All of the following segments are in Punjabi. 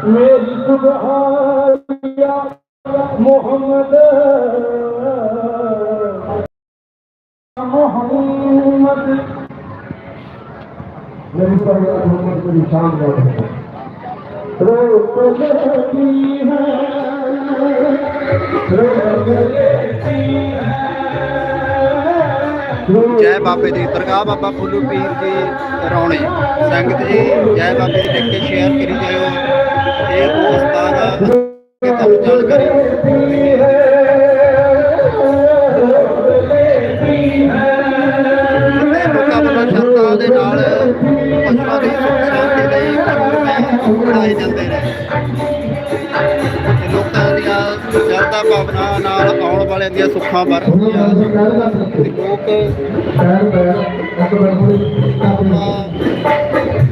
मेरी सुबहानिया मोहम्मद मोहम्मद मेरी सुबहानिया मोहम्मद को निशान है रोक लेती है रोक लेती है ਜੈ ਬਾਬੇ ਦੀ ਦਰਗਾਹ ਬਾਬਾ ਫੁੱਲੂ ਪੀਰ ਜੀ ਰੌਣੇ ਸੰਗਤ ਜੀ ਜੈ ਬਾਬੇ ਦੀ ਦੇਖ ਕੇ ਸ਼ੇਅਰ ਕਰੀ ਜਾਇਓ ਇਹ ਦੋਸਤਾਂ ਦਾ ਕਿਤਾਬ ਜਾਣਕਾਰੀ ਲੋਕਾਂ ਦੇ ਨਾਲ ਪਸ਼ੂਆਂ ਦੀ ਸੁੱਖ ਸ਼ਾਂਤੀ ਲਈ ਪ੍ਰੋਗਰਾਮ ਬਣਾਏ ਜਾਂਦੇ ਨੇ। ਲੋਕਾਂ ਦੀਆਂ ਸ਼ਰਧਾ ਭਾਵਨਾ ਨਾਲ ਆਉਣ ਵਾਲਿਆਂ ਦੀਆਂ ਸੁੱਖਾਂ ਵਰਤਦੀਆਂ ਲੋਕ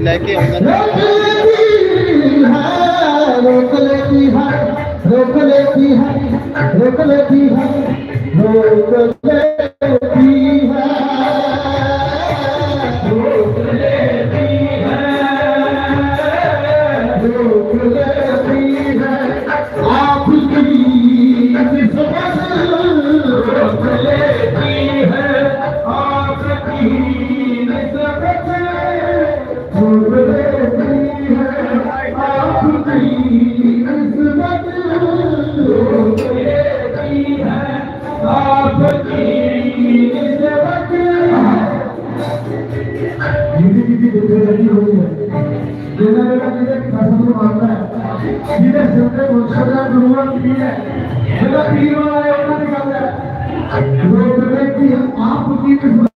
ਲੈ ਕੇ ਆਉਂਦੇ ਨੇ। रोक लेती है रोक लेती है रोक लेती है रोक लेती है रोक ਜਿਹਦੇ ਸਿਰ ਤੇ ਮੁਰਸ਼ਦ ਦਾ ਗੁਰੂਆਂ ਪੀਰ ਹੈ ਜਿਹੜਾ ਪੀਰ ਵਾਲਾ ਹੈ ਉਹਨਾਂ ਦੀ ਗੱਲ ਹੈ ਲੋਕ ਕਹਿੰਦੇ ਆਪ ਕੀ ਕਿਸਮਤ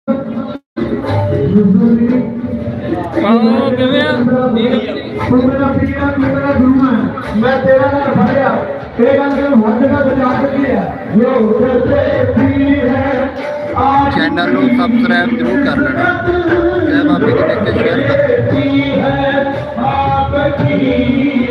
ਆਹੋ, ਕਿਵੇਂ ਆ? ਤੂੰ ਮੇਰਾ ਪੀਰ ਹੈ ਤੂੰ ਮੇਰਾ ਗੁਰੂ ਹੈ। ਮੈਂ ਤੇਰਾ ਨਾਲ ਫੜਿਆ। ਇਹ ਗੱਲ ਕਿ ਹਰ ਜਗ੍ਹਾ ਬਚਾ ਕੇ ਹੈ। ਜੋ ਤੇ ਪੀਰ ਹੈ ਆਪ ਚੈਨਲ ਨੂੰ ਸਬਸਕ੍ਰਾਈਬ ਜ਼ਰੂਰ ਕਰ ਲੈਣਾ। ਜੈ ਬਾਬੇ ਦੀ ਦੇਖ ਕੇ ਸ਼ੇਅਰ ਕਰ लेती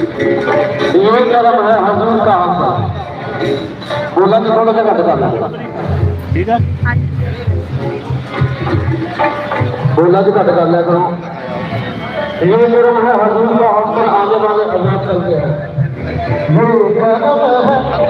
यही कर्म है हजूर का हक बुलंद थोड़ा सा घट जाना ठीक है बोला जी घट कर लिया करो ये कर्म है हजूर का हक पर आगे वाले आजाद करते हैं ये कर्म है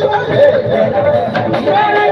Yeah.